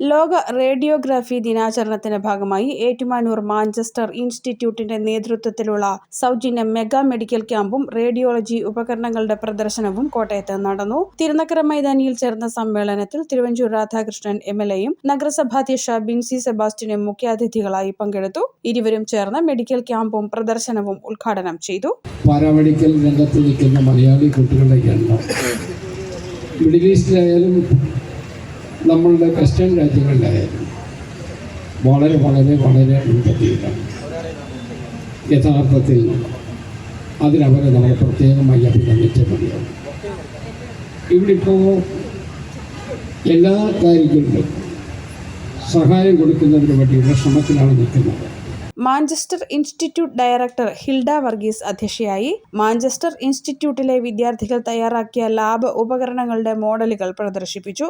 ലോക റേഡിയോഗ്രാഫി ദിനാചരണത്തിന്റെ ഭാഗമായി ഏറ്റുമാനൂർ മാഞ്ചസ്റ്റർ ഇൻസ്റ്റിറ്റ്യൂട്ടിന്റെ നേതൃത്വത്തിലുള്ള സൗജന്യ മെഗാ മെഡിക്കൽ ക്യാമ്പും റേഡിയോളജി ഉപകരണങ്ങളുടെ പ്രദർശനവും കോട്ടയത്ത് നടന്നു. തിരുനക്കര മൈതാനിയിൽ ചേർന്ന സമ്മേളനത്തിൽ തിരുവഞ്ചൂർ രാധാകൃഷ്ണൻ എം എൽ എയും നഗരസഭാധ്യക്ഷ ബിൻസി സെബാസ്റ്റ്യനും മുഖ്യാതിഥികളായി പങ്കെടുത്തു. ഇരുവരും ചേർന്ന് മെഡിക്കൽ ക്യാമ്പും പ്രദർശനവും ഉദ്ഘാടനം ചെയ്തു. പാരാമെഡിക്കൽ രംഗത്ത് നിൽക്കുന്ന മലയാളി കുട്ടികളുടെ എണ്ണം മിഡിൽ ഈസ്റ്റിലായാലും നമ്മളുടെ വെസ്റ്റേൺ രാജ്യങ്ങളിലായാലും വളരെ വളരെ വളരെ മുൻപന്തിയിലാണ്. യഥാർത്ഥത്തിൽ അതിനവരെ നമ്മൾ പ്രത്യേകമായി അഭിനന്ദിച്ച മതിയാവും. ഇവിടെ ഇപ്പോൾ എല്ലാ കാര്യങ്ങളിലും സഹായം കൊടുക്കുന്നതിന് വേണ്ടിയുള്ള ശ്രമത്തിലാണ് നിൽക്കുന്നത്. Manchester institute director Hilda Varghese അധ്യക്ഷയായി. മാഞ്ചസ്റ്റർ ഇൻസ്റ്റിറ്റ്യൂട്ടിലെ വിദ്യാർത്ഥികൾ തയ്യാറാക്കിയ ലാബ് ഉപകരണങ്ങളുടെ മോഡലുകൾ പ്രദർശിപ്പിച്ചു.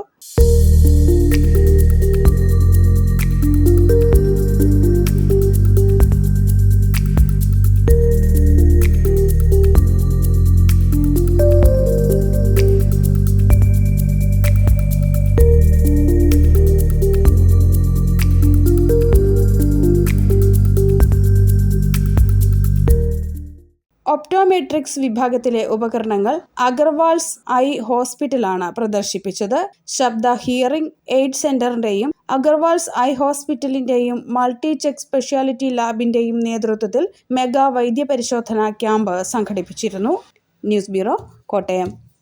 ഒപ്റ്റോമെട്രിക്സ് വിഭാഗത്തിലെ ഉപകരണങ്ങൾ അഗർവാൾസ് ഐ ഹോസ്പിറ്റലാണ് പ്രദർശിപ്പിച്ചത്. ശബ്ദ ഹിയറിംഗ് എയ്ഡ് സെന്ററിന്റെയും അഗർവാൾസ് ഐ ഹോസ്പിറ്റലിന്റെയും മൾട്ടി ചെക്ക് സ്പെഷ്യാലിറ്റി ലാബിന്റെയും നേതൃത്വത്തിൽ മെഗാ വൈദ്യ പരിശോധന ക്യാമ്പ് സംഘടിപ്പിച്ചിരുന്നു. News bureau Kottayam.